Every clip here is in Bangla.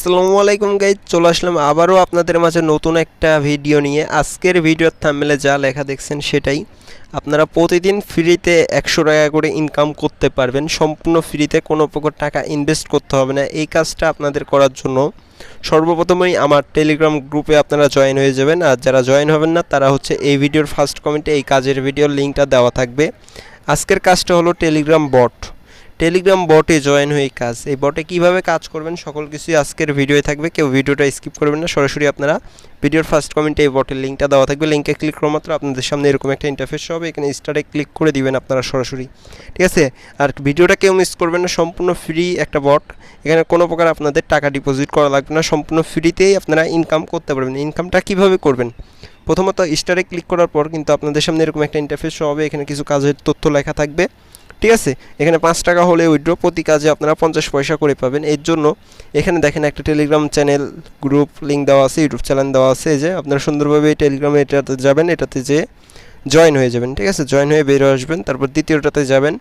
আসসালামু আলাইকুম গাইজ চলে আসলাম আবারও আপনাদের মাঝে নতুন একটা ভিডিও নিয়ে। আজকের ভিডিওর থাম্বনেলে যা লেখা দেখছেন সেটাই। আপনারা প্রতিদিন ফ্রিতে একশো টাকা করে ইনকাম করতে পারবেন। সম্পূর্ণ ফ্রিতে কোনো প্রকার টাকা ইনভেস্ট করতে হবে না। এই কাজটা আপনাদের করার জন্য সর্বপ্রথমেই আমার টেলিগ্রাম গ্রুপে আপনারা জয়েন হয়ে যাবেন। আর যারা জয়েন হবেন না, তারা হচ্ছে এই ভিডিওর ফার্স্ট কমেন্টে এই কাজের ভিডিওর লিঙ্কটা দেওয়া থাকবে। আজকের কাজটা হলো টেলিগ্রাম বট টেলিগ্রাম বটে জয়েন হয়ে কাজ। এই বটে কীভাবে কাজ করবেন সকল কিছুই আজকের ভিডিওয়ে থাকবে। কেউ ভিডিওটা স্কিপ করবেন না। সরাসরি আপনারা ভিডিওর ফার্স্ট কমেন্টে এই বটের লিঙ্কটা দেওয়া থাকবে। লিঙ্কে ক্লিক করা মাত্র আপনাদের সামনে এরকম একটা ইন্টারফেস হবে এখানে স্টারে ক্লিক করে দিবেন আপনারা সরাসরি। ঠিক আছে? আর ভিডিওটা কেউ মিস করবেন না। সম্পূর্ণ ফ্রি একটা বট। এখানে কোনো প্রকার আপনাদের টাকা ডিপোজিট করা লাগবে না। সম্পূর্ণ ফ্রিতেই আপনারা ইনকাম করতে পারবেন। ইনকামটা কীভাবে করবেন? প্রথমত স্টারে ক্লিক করার পর কিন্তু আপনাদের সামনে এরকম একটা ইন্টারফেস হবে, এখানে কিছু কাজের তথ্য লেখা থাকবে। ঠিক আছে? এখানে পাঁচ টাকা হলে উইড্রো প্রতি কাজে আপনারা পঞ্চাশ পয়সা করে পাবেন। এর জন্য এখানে দেখেন একটা টেলিগ্রাম চ্যানেল গ্রুপ লিঙ্ক দেওয়া আছে ইউটিউব চ্যানেল দেওয়া আছে। যে আপনারা সুন্দরভাবে টেলিগ্রামে এটাতে যাবেন, এটাতে যে জয়েন হয়ে যাবেন। ঠিক আছে? জয়েন হয়ে বের আসবেন, তারপর দ্বিতীয়টাতে যাবেন।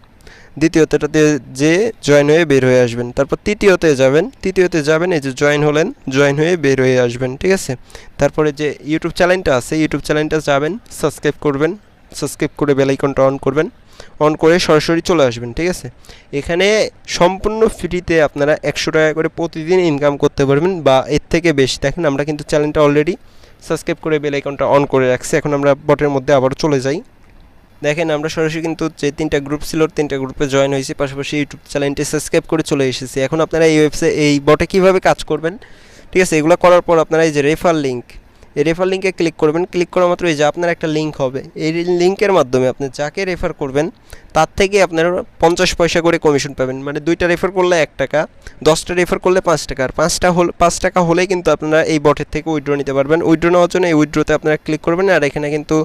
দ্বিতীয়টাতে যে জয়েন হয়ে বের হয়ে আসবেন, তারপর তৃতীয়তে যাবেন তৃতীয়তে যাবেন, এই যে জয়েন হলেন জয়েন হয়ে বের হয়ে আসবেন, ঠিক আছে? তারপরে যে ইউটিউব চ্যানেলটা আছে ইউটিউব চ্যানেলটা যাবেন সাবস্ক্রাইব করবেন সাবস্ক্রাইব করে বেল আইকনটা অন করবেন অন করে সরাসরি চলে আসবেন, ঠিক আছে? এখানে সম্পূর্ণ ফ্রিতে আপনারা একশো টাকা করে প্রতিদিন ইনকাম করতে পারবেন বা এর থেকে বেশি। দেখেন, আমরা কিন্তু চ্যানেলটা অলরেডি সাবস্ক্রাইব করে বেল আইকনটা অন করে রাখছি। এখন আমরা বটের মধ্যে আবার চলে যাই। দেখেন, আমরা সরাসরি কিন্তু যে তিনটা গ্রুপ ছিল তিনটা গ্রুপে জয়েন হয়েছি। পাশাপাশি ইউটিউব চ্যানেলটি সাবস্ক্রাইব করে চলে এসেছি। এখন আপনারা এই ওয়েবসাইট এই বটে কীভাবে কাজ করবেন? ঠিক আছে, এগুলো করার পর আপনারা এই যে রেফার লিঙ্ক রেফার লিঙ্কে ক্লিক করবেন। ক্লিক করা মাত্র এই যে আপনার একটা লিঙ্ক হবে। এই লিঙ্কের মাধ্যমে আপনি যাকে রেফার করবেন, তার থেকে আপনারা পঞ্চাশ পয়সা করে কমিশন পাবেন। মানে দুইটা রেফার করলে এক টাকা, দশটা রেফার করলে পাঁচ টাকা। আর পাঁচটা হল, পাঁচ টাকা হলেই কিন্তু আপনারা এই বটের থেকে উইড্রো নিতে পারবেন। উইড্রো নেওয়ার জন্য এই উইড্রোতে আপনারা ক্লিক করবেন। আর এখানে কিন্তু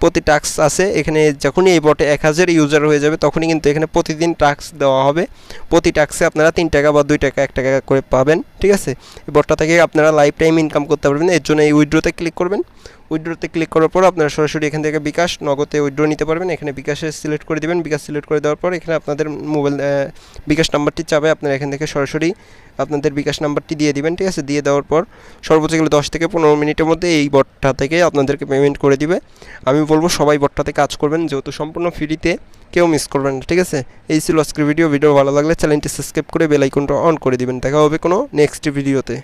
প্রতি টাক্স আছে। এখানে যখনই এই বটে এক হাজার ইউজার হয়ে যাবে, তখনই কিন্তু এখানে প্রতিদিন টাক্স দেওয়া হবে। প্রতি টাক্সে আপনারা তিন টাকা বা দুই টাকা, এক টাকা করে পাবেন। ঠিক আছে? এই বটটা থেকে আপনারা লাইফ টাইম ইনকাম করতে পারবেন। এর জন্য এই উইড্রোতে ক্লিক করবেন। উইড্রোতে ক্লিক করার পর আপনারা সরাসরি এখান থেকে বিকাশ, নগদে উইড্রো নিতে পারবেন। এখানে বিকাশে সিলেক্ট করে দেবেন। বিকাশ সিলেক্ট করে দেওয়ার পর এখানে আপনাদের মোবাইল বিকাশ নাম্বারটি চাবে। আপনারা এখান থেকে সরাসরি আপনাদের বিকাশ নাম্বারটি দিয়ে দিবেন, ঠিক আছে? দিয়ে দেওয়ার পর সর্বোচ্চ গেলে দশ থেকে পনেরো মিনিটের মধ্যে এই বটটা থেকে আপনাদেরকে পেমেন্ট করে দিবে। আমি বলব সবাই বটটাতে কাজ করবেন। যেহেতু সম্পূর্ণ ফ্রিতে কেউ মিস করবেন না, ঠিক আছে? এই ছিল আজকের ভিডিও ভিডিও ভালো লাগলে চ্যানেলটি সাবস্ক্রাইব করে বেল আইকনটা অন করে দিবেন। দেখা হবে কোনো নেক্সট ভিডিওতে